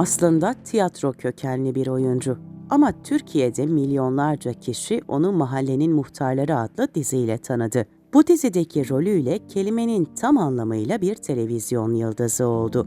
Aslında tiyatro kökenli bir oyuncu. Ama Türkiye'de milyonlarca kişi onu Mahallenin Muhtarları adlı diziyle tanıdı. Bu dizideki rolüyle kelimenin tam anlamıyla bir televizyon yıldızı oldu.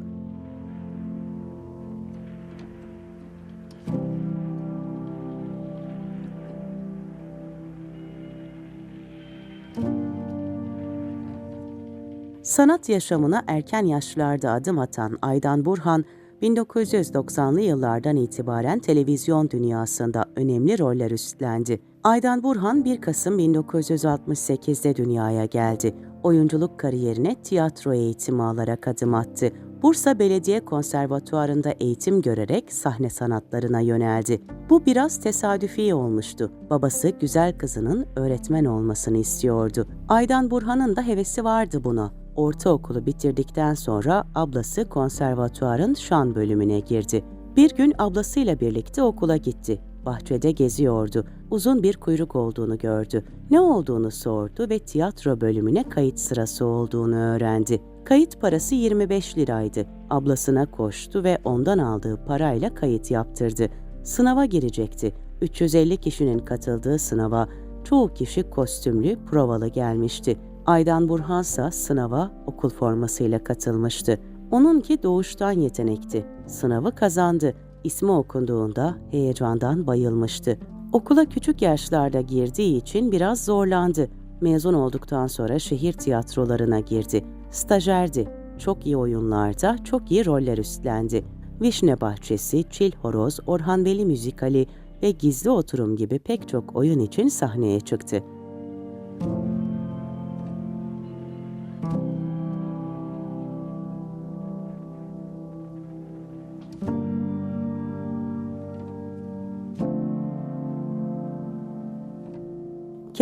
Sanat yaşamına erken yaşlarda adım atan Aydan Burhan, 1990'lı yıllardan itibaren televizyon dünyasında önemli roller üstlendi. Aydan Burhan 1 Kasım 1968'de dünyaya geldi. Oyunculuk kariyerine tiyatro eğitimi alarak adım attı. Bursa Belediye Konservatuarı'nda eğitim görerek sahne sanatlarına yöneldi. Bu biraz tesadüfi olmuştu. Babası güzel kızının öğretmen olmasını istiyordu. Aydan Burhan'ın da hevesi vardı buna. Ortaokulu bitirdikten sonra ablası konservatuarın şan bölümüne girdi. Bir gün ablasıyla birlikte okula gitti. Bahçede geziyordu. Uzun bir kuyruk olduğunu gördü. Ne olduğunu sordu ve tiyatro bölümüne kayıt sırası olduğunu öğrendi. Kayıt parası 25 liraydı. Ablasına koştu ve ondan aldığı parayla kayıt yaptırdı. Sınava girecekti. 350 kişinin katıldığı sınava çoğu kişi kostümlü, provalı gelmişti. Aydan Burhansa sınava okul formasıyla katılmıştı. Onunki doğuştan yetenekti. Sınavı kazandı. İsmi okunduğunda heyecandan bayılmıştı. Okula küçük yaşlarda girdiği için biraz zorlandı. Mezun olduktan sonra şehir tiyatrolarına girdi. Stajyerdi. Çok iyi oyunlarda çok iyi roller üstlendi. Vişne Bahçesi, Çil Horoz, Orhan Veli Müzikali ve Gizli Oturum gibi pek çok oyun için sahneye çıktı.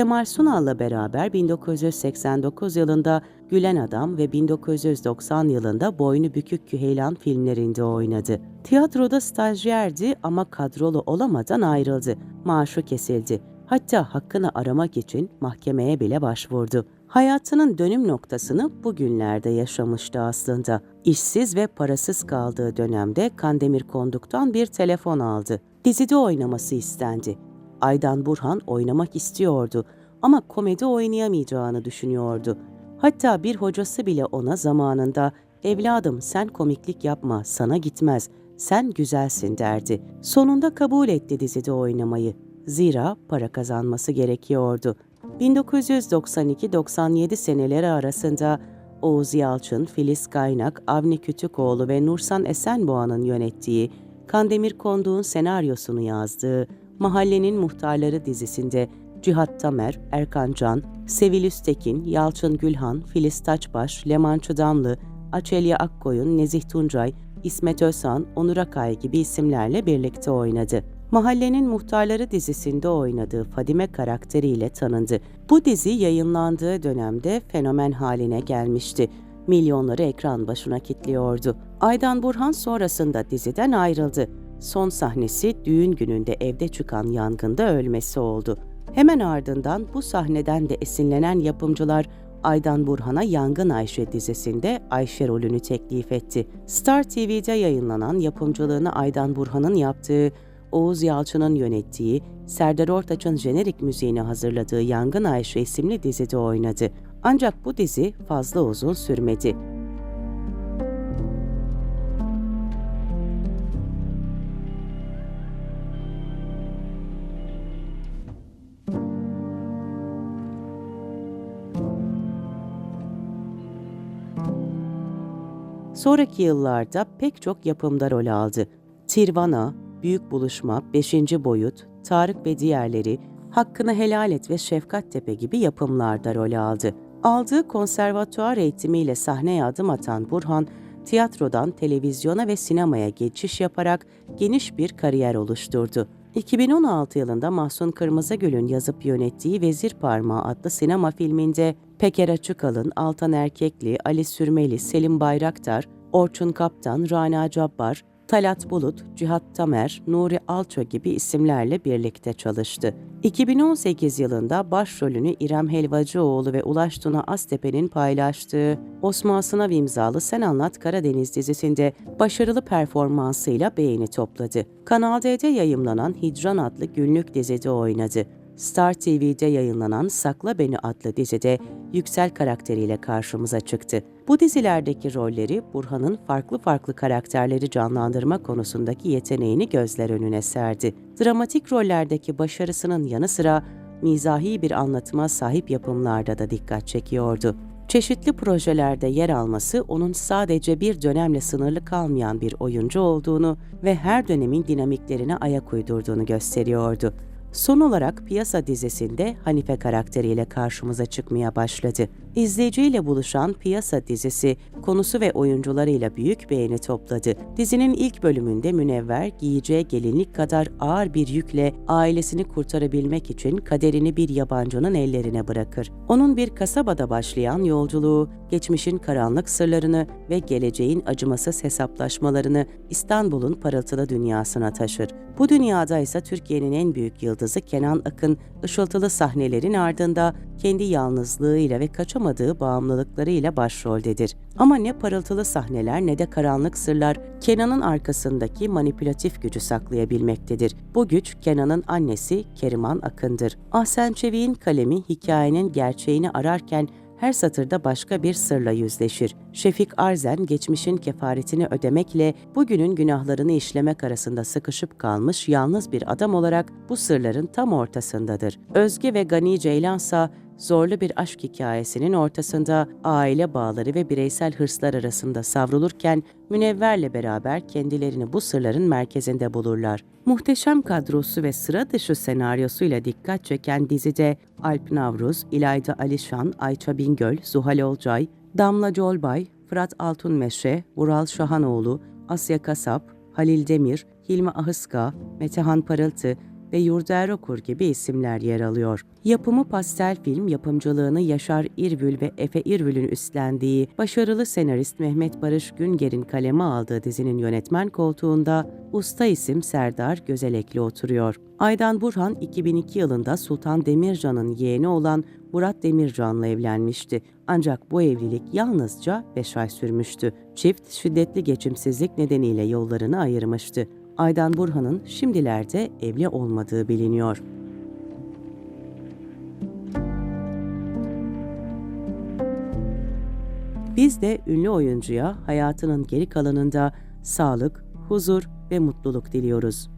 Kemal Sunal'la beraber 1989 yılında Gülen Adam ve 1990 yılında Boynu Bükük Küheylan filmlerinde oynadı. Tiyatroda stajyerdi ama kadrolu olamadan ayrıldı. Maaşı kesildi. Hatta hakkını aramak için mahkemeye bile başvurdu. Hayatının dönüm noktasını bugünlerde yaşamıştı aslında. İşsiz ve parasız kaldığı dönemde Kandemir Konduk'tan bir telefon aldı. Dizide oynaması istendi. Aydan Burhan oynamak istiyordu ama komedi oynayamayacağını düşünüyordu. Hatta bir hocası bile ona zamanında "Evladım sen komiklik yapma, sana gitmez. Sen güzelsin." derdi. Sonunda kabul etti dizide oynamayı. Zira para kazanması gerekiyordu. 1992-97 seneleri arasında Oğuz Yalçın, Filiz Kaynak, Avni Kütükoğlu ve Nursan Esenboğa'nın yönettiği, Kandemir Konduk'un senaryosunu yazdığı Mahallenin Muhtarları dizisinde Cihat Tamer, Erkan Can, Sevil Üstekin, Yalçın Gülhan, Filiz Taçbaş, Leman Çıdamlı, Açelya Akkoyun, Nezih Tuncay, İsmet Özhan, Onur Akay gibi isimlerle birlikte oynadı. Mahallenin Muhtarları dizisinde oynadığı Fadime karakteriyle tanındı. Bu dizi yayınlandığı dönemde fenomen haline gelmişti. Milyonları ekran başına kilitliyordu. Aydan Burhan sonrasında diziden ayrıldı. Son sahnesi düğün gününde evde çıkan yangında ölmesi oldu. Hemen ardından bu sahneden de esinlenen yapımcılar Aydan Burhan'a Yangın Ayşe dizisinde Ayşe rolünü teklif etti. Star TV'de yayınlanan yapımcılığını Aydan Burhan'ın yaptığı, Oğuz Yalçın'ın yönettiği, Serdar Ortaç'ın jenerik müziğini hazırladığı Yangın Ayşe isimli dizide oynadı. Ancak bu dizi fazla uzun sürmedi. Sonraki yıllarda pek çok yapımda rol aldı. Tirvana, Büyük Buluşma, Beşinci Boyut, Tarık ve diğerleri, Hakkını Helal Et ve Şefkat Tepe gibi yapımlarda rol aldı. Aldığı konservatuar eğitimiyle sahneye adım atan Burhan, tiyatrodan televizyona ve sinemaya geçiş yaparak geniş bir kariyer oluşturdu. 2016 yılında Mahsun Kırmızıgül'ün yazıp yönettiği Vezir Parmağı adlı sinema filminde Peker Açıkalın, Altan Erkekli, Ali Sürmeli, Selim Bayraktar, Orçun Kaptan, Rana Cabbar, Talat Bulut, Cihat Tamer, Nuri Alço gibi isimlerle birlikte çalıştı. 2018 yılında başrolünü İrem Helvacıoğlu ve Ulaş Tuna Aztepe'nin paylaştığı Osman Sınav imzalı Sen Anlat Karadeniz dizisinde başarılı performansıyla beğeni topladı. Kanal D'de yayımlanan Hicran adlı günlük dizide oynadı. Star TV'de yayınlanan Sakla Beni adlı dizide Yüksel karakteriyle karşımıza çıktı. Bu dizilerdeki rolleri Burhan'ın farklı farklı karakterleri canlandırma konusundaki yeteneğini gözler önüne serdi. Dramatik rollerdeki başarısının yanı sıra mizahi bir anlatıma sahip yapımlarda da dikkat çekiyordu. Çeşitli projelerde yer alması onun sadece bir dönemle sınırlı kalmayan bir oyuncu olduğunu ve her dönemin dinamiklerine ayak uydurduğunu gösteriyordu. Son olarak Piyasa dizisinde Hanife karakteriyle karşımıza çıkmaya başladı. İzleyiciyle buluşan Piyasa dizisi konusu ve oyuncularıyla büyük beğeni topladı. Dizinin ilk bölümünde Münevver giyeceği gelinlik kadar ağır bir yükle ailesini kurtarabilmek için kaderini bir yabancının ellerine bırakır. Onun bir kasabada başlayan yolculuğu, geçmişin karanlık sırlarını ve geleceğin acımasız hesaplaşmalarını İstanbul'un parıltılı dünyasına taşır. Bu dünyada ise Türkiye'nin en büyük yıldızı Kenan Akın, ışıltılı sahnelerin ardında kendi yalnızlığıyla ve kaçamadığı bağımlılıklarıyla başroldedir. Ama ne parıltılı sahneler ne de karanlık sırlar Kenan'ın arkasındaki manipülatif gücü saklayabilmektedir. Bu güç Kenan'ın annesi Keriman Akın'dır. Ahsen Çevik'in kalemi hikayenin gerçeğini ararken her satırda başka bir sırla yüzleşir. Şefik Arzen geçmişin kefaretini ödemekle bugünün günahlarını işlemek arasında sıkışıp kalmış yalnız bir adam olarak bu sırların tam ortasındadır. Özge ve Gani Ceylansa zorlu bir aşk hikayesinin ortasında aile bağları ve bireysel hırslar arasında savrulurken Münevver'le beraber kendilerini bu sırların merkezinde bulurlar. Muhteşem kadrosu ve sıra dışı senaryosuyla dikkat çeken dizide Alp Navruz, İlayda Alişan, Ayça Bingöl, Zuhal Olcay, Damla Colbay, Fırat Altunmeşe, Vural Şahanoğlu, Asya Kasap, Halil Demir, Hilmi Ahıska, Metehan Parıltı, ve Yurder Okur gibi isimler yer alıyor. Yapımı pastel film, yapımcılığını Yaşar İrvül ve Efe İrvül'ün üstlendiği başarılı senarist Mehmet Barış Günger'in kaleme aldığı dizinin yönetmen koltuğunda usta isim Serdar Gözelekli oturuyor. Aydan Burhan 2002 yılında Sultan Demircan'ın yeğeni olan Murat Demircan'la evlenmişti. Ancak bu evlilik yalnızca 5 ay sürmüştü. Çift şiddetli geçimsizlik nedeniyle yollarını ayırmıştı. Aydan Burhan'ın şimdilerde evli olmadığı biliniyor. Biz de ünlü oyuncuya hayatının geri kalanında sağlık, huzur ve mutluluk diliyoruz.